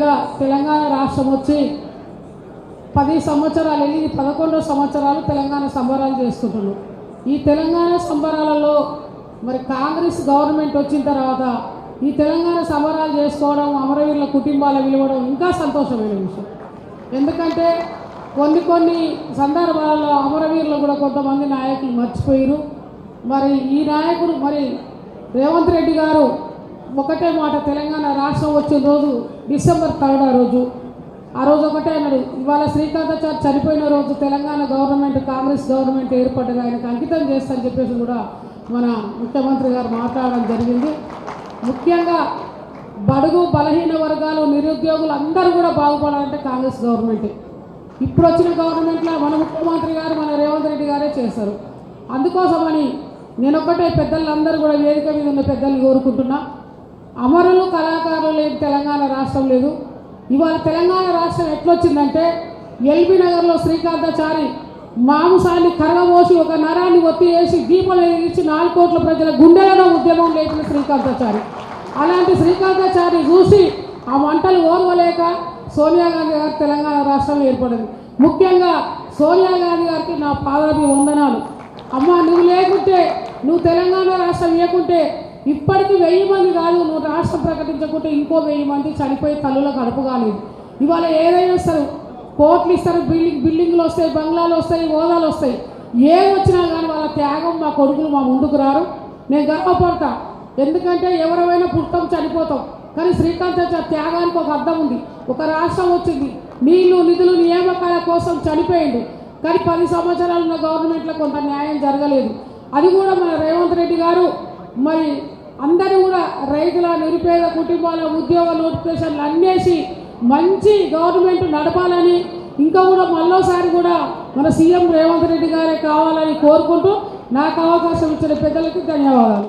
ముఖ్యంగా తెలంగాణ రాష్ట్రం వచ్చి పది సంవత్సరాలు వెళ్ళి పదకొండో సంవత్సరాలు తెలంగాణ సంబరాలు చేసుకుంటున్నాం ఈ తెలంగాణ సంబరాలలో మరి కాంగ్రెస్ గవర్నమెంట్ వచ్చిన తర్వాత ఈ తెలంగాణ సంబరాలు చేసుకోవడం అమరవీరుల కుటుంబాల విలువడం ఇంకా సంతోషమైన విషయం. ఎందుకంటే కొన్ని కొన్ని సందర్భాలలో అమరవీరులు కూడా కొంతమంది నాయకులు మర్చిపోయారు మరి ఈ నాయకుడు మరి రేవంత్ రెడ్డి గారు ఒకటే మాట తెలంగాణ రాష్ట్రం వచ్చిన రోజు డిసెంబర్ థర్డ్ ఆ రోజు. ఆ రోజు ఒకటే అన్నాడు ఇవాళ శ్రీకాంతాచారి చనిపోయిన రోజు తెలంగాణ గవర్నమెంట్ కాంగ్రెస్ గవర్నమెంట్ ఏర్పడ్డది ఆయనకు అంకితం చేస్తానని చెప్పేసి కూడా మన ముఖ్యమంత్రి గారు మాట్లాడడం జరిగింది. ముఖ్యంగా బడుగు బలహీన వర్గాలు నిరుద్యోగులు అందరూ కూడా బాగుపడాలంటే కాంగ్రెస్ గవర్నమెంటే. ఇప్పుడు వచ్చిన గవర్నమెంట్లో మన ముఖ్యమంత్రి గారు మన రేవంత్ రెడ్డి గారే చేశారు. అందుకోసమని నేను ఒక్కటే పెద్దలందరూ కూడా వేదిక మీద ఉన్న పెద్దల్ని కోరుకుంటున్నా. అమరులు కళాకారులు లేని తెలంగాణ రాష్ట్రం లేదు. ఇవాళ తెలంగాణ రాష్ట్రం ఎట్లొచ్చిందంటే ఎల్బీ నగర్లో శ్రీకాంతాచారి మాంసాన్ని కరగబోసి ఒక నరాన్ని ఒత్తి వేసి దీపం వెలిగించి నాలుగు కోట్ల ప్రజల గుండెలలో ఉద్యమం లేచిన శ్రీకాంతాచారి. అలాంటి శ్రీకాంతాచారి చూసి ఆ వంటలు ఓర్వలేక సోనియా గాంధీ గారు తెలంగాణ రాష్ట్రం ఏర్పడింది. ముఖ్యంగా సోనియా గాంధీ గారికి నా పాదాభి వందనాలు అమ్మ నువ్వు లేకుంటే నువ్వు తెలంగాణ రాష్ట్రం ఇవ్వకుంటే ఇప్పటికి వెయ్యి మంది కాదు నువ్వు రాష్ట్రం ప్రకటించకుంటే ఇంకో వెయ్యి మంది చనిపోయి తల్లులకు అడుపు కాలేదు. ఇవాళ ఏదైనా ఇస్తారు కోట్లు ఇస్తారు బిల్డింగ్ బిల్డింగ్లు వస్తాయి బంగ్లాలు వస్తాయి హోదాలు వస్తాయి. ఏం వచ్చినా కానీ వాళ్ళ త్యాగం మా కొడుకులు మా ముందుకు రారు. నేను గర్వపడతా. ఎందుకంటే ఎవరైనా పుట్టం చనిపోతాం. కానీ శ్రీకాంత్ త్యాగానికి ఒక అర్థం ఉంది. ఒక రాష్ట్రం వచ్చింది. నీళ్ళు నిధులు నియామకాల కోసం చనిపోయింది కానీ పది సంవత్సరాలు ఉన్న గవర్నమెంట్లో కొంత న్యాయం జరగలేదు. అది కూడా మన రేవంత్ రెడ్డి గారు మరి అందరూ కూడా రైతుల నిరుపేద కుటుంబాల ఉద్యోగ నోటిఫికేషన్లు అన్నేసి మంచి గవర్నమెంట్ నడపాలని ఇంకా కూడా మళ్ళోసారి కూడా మన సీఎం రేవంత్ రెడ్డి గారే కావాలని కోరుకుంటూ నాకు అవకాశం ఇచ్చిన పెద్దలకి ధన్యవాదాలు.